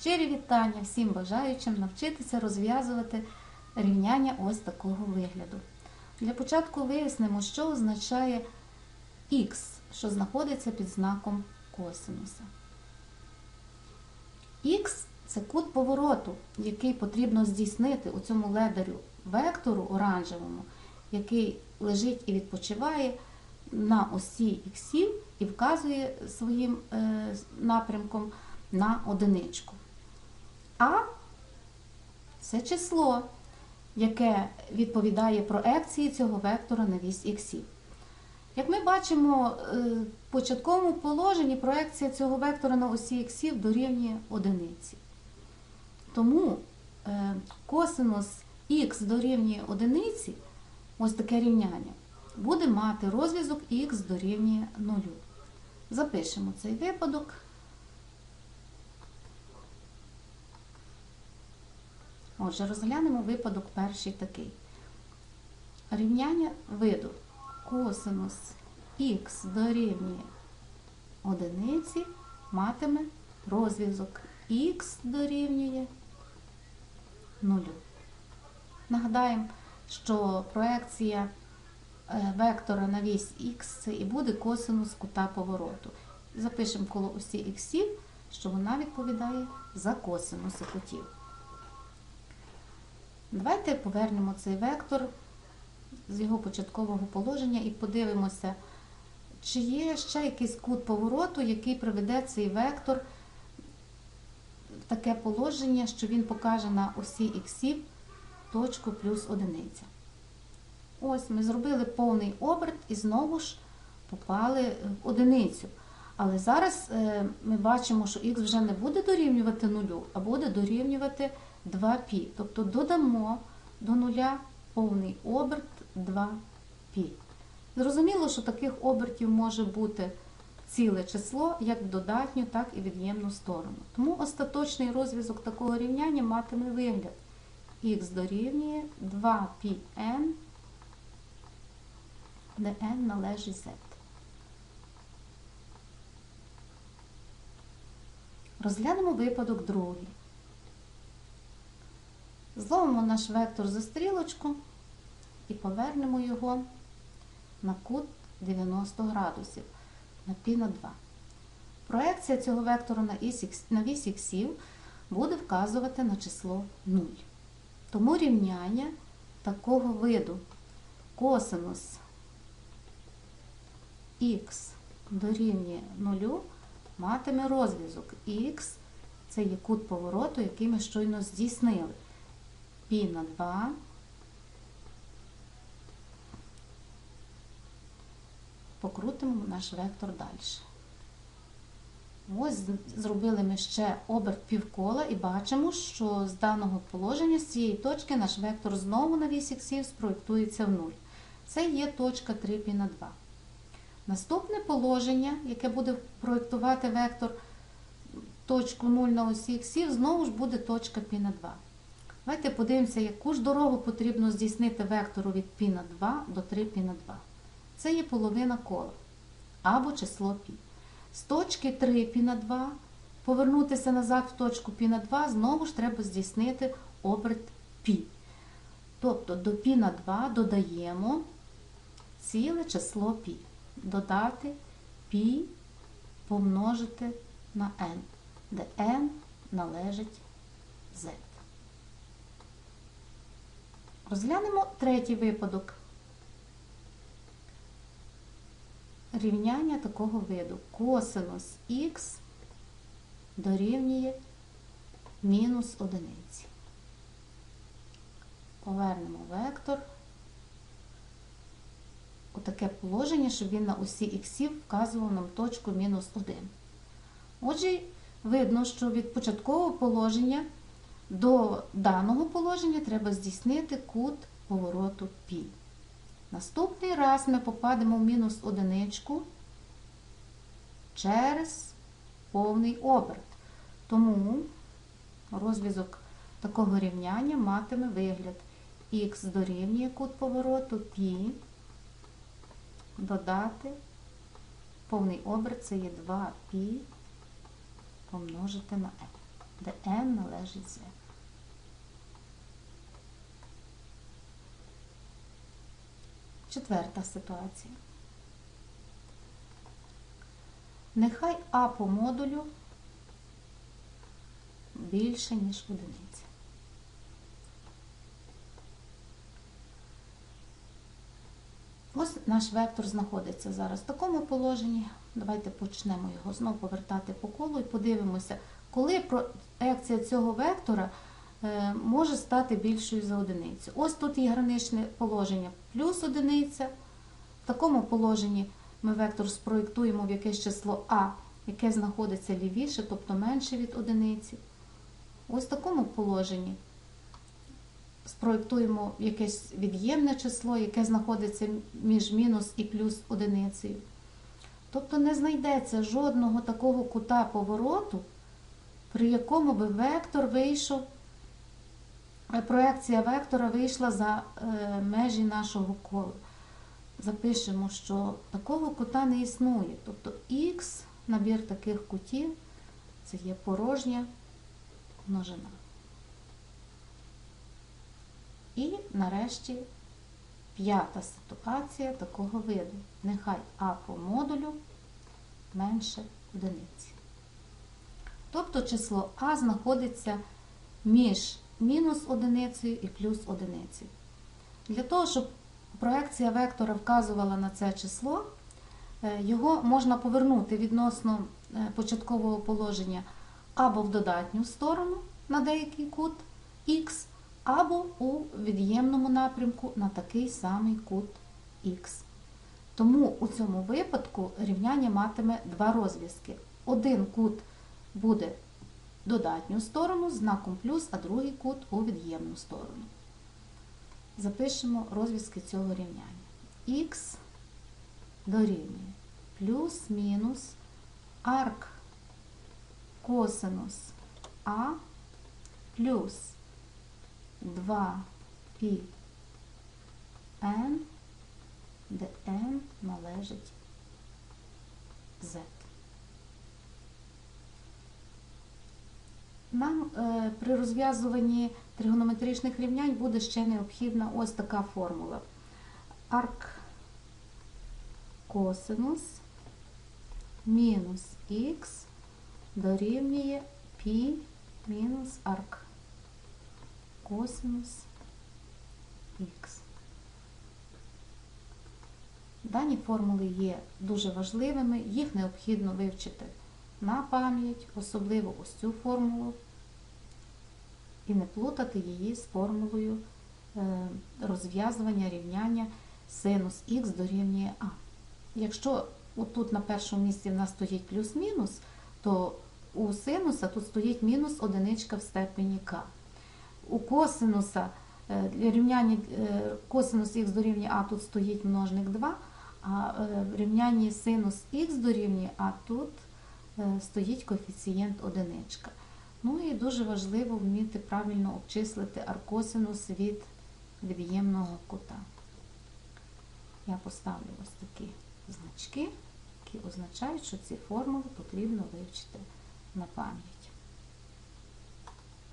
Щирі вітання всім бажаючим навчитися розв'язувати рівняння ось такого вигляду. Для початку вияснимо, що означає х, що знаходиться під знаком косинуса. Х це кут повороту, який потрібно здійснити у цьому ледарю вектору оранжевому, який лежить і відпочиває на осі іксів і вказує своїм е, напрямком на одиничку. А це число, яке відповідає проекції цього вектора на вісь іксів. Як ми бачимо, е, в початковому положенні проекція цього вектора на осі іксів дорівнює одиниці. Тому е, косинус х дорівнює одиниці, ось таке рівняння, буде мати розв'язок х дорівнює 0. Запишемо цей випадок. Отже, розглянемо випадок перший такий. Рівняння виду косинус х дорівнює одиниці матиме розв'язок х дорівнює 0. Нагадаємо, що проекція е, вектора на вісь х це і буде косинус кута повороту. Запишемо коло усі іксів, що вона відповідає за косинуси кутів. Давайте повернемо цей вектор з його початкового положення і подивимося, чи є ще якийсь кут повороту, який приведе цей вектор в таке положення, що він покаже на осі іксів точку плюс одиниця. Ось ми зробили повний оберт і знову ж попали в одиницю. Але зараз е, ми бачимо, що х вже не буде дорівнювати нулю, а буде дорівнювати 2π. Тобто додамо до нуля повний оберт 2π. Зрозуміло, що таких обертів може бути ціле число, як в додатню, так і від'ємну сторону. Тому остаточний розв'язок такого рівняння матиме вигляд х дорівнює 2πn, де n належить z. Розглянемо випадок другий. Зловимо наш вектор за стрілочку і повернемо його на кут 90 градусів на π на 2. Проекція цього вектора на вісь іксів буде вказувати на число 0. Тому рівняння такого виду косинус х дорівнює 0 матиме розв'язок х це є кут повороту, який ми щойно здійснили і на 2. Покрутимо наш вектор далі. Ось зробили ми ще оберт півкола і бачимо, що з даного положення, з цієї точки, наш вектор знову на вісь іксів спроєктується в 0. Це є точка 3 пі на 2. Наступне положення, яке буде проєктувати вектор точку 0 на осі іксів, знову ж буде точка пі на 2. Давайте подивимося, яку ж дорогу потрібно здійснити вектору від π на 2 до 3π на 2. Це є половина кола або число π. З точки 3 π на 2 повернутися назад в точку π на 2, знову ж треба здійснити оберт π. Тобто до π на 2 додаємо ціле число π. Додати π помножити на n, де n належить z. Розглянемо третій випадок. Рівняння такого виду. Косинус х дорівнює мінус одиниці. Повернемо вектор у таке положення, щоб він на усі іксів вказував нам точку мінус 1. Отже, видно, що від початкового положення до даного положення треба здійснити кут повороту π. Наступний раз ми попадемо в мінус одиничку через повний оберт. Тому розв'язок такого рівняння матиме вигляд х дорівнює кут повороту π, додати повний оберт це є 2π помножити на n. де n належить z. Четверта ситуація. Нехай А по модулю більше, ніж одиниця. Ось наш вектор знаходиться зараз в такому положенні. Давайте почнемо його знову повертати по колу і подивимося, коли проекція цього вектора може стати більшою за одиницю. Ось тут є граничне положення плюс одиниця. В такому положенні ми вектор спроєктуємо в якесь число А, яке знаходиться лівіше, тобто менше від одиниці. Ось в такому положенні спроєктуємо якесь від'ємне число, яке знаходиться між мінус і плюс одиницею. Тобто не знайдеться жодного такого кута повороту, при якому би вектор вийшов, е, проекція вектора вийшла за е, межі нашого кола. Запишемо, що такого кута не існує. Тобто х, набір таких кутів, це є порожня множина. І нарешті п'ята ситуація такого виду. Нехай А по модулю менше одиниці. Тобто число А знаходиться між мінус одиницею і плюс одиницею. Для того, щоб проекція вектора вказувала на це число, е, його можна повернути відносно е, початкового положення або в додатню сторону на деякий кут Х, або у від'ємному напрямку на такий самий кут Х. Тому у цьому випадку рівняння матиме два розв'язки. Один кут буде додатню сторону знаком плюс, а другий кут у від'ємну сторону. Запишемо розв'язки цього рівняння. Х дорівнює плюс-мінус арк косинус А плюс 2πn, де n належить z. Нам е, при розв'язуванні тригонометричних рівнянь буде ще необхідна ось така формула. Арк косинус мінус х дорівнює π мінус арк косинус х. Дані формули є дуже важливими, їх необхідно вивчити на пам'ять, особливо ось цю формулу, і не плутати її з формулою е, розв'язування рівняння синус х дорівнює А. Якщо отут на першому місці в нас стоїть плюс-мінус, то у синуса тут стоїть мінус одиничка в степені k. У косинуса е, рівняння е, косинус х дорівнює А тут стоїть множник 2, а в рівнянні синус х дорівнює А тут стоїть коефіцієнт одиничка. Ну і дуже важливо вміти правильно обчислити аркосинус від від'ємного кута. Я поставлю ось такі значки, які означають, що ці формули потрібно вивчити на пам'ять.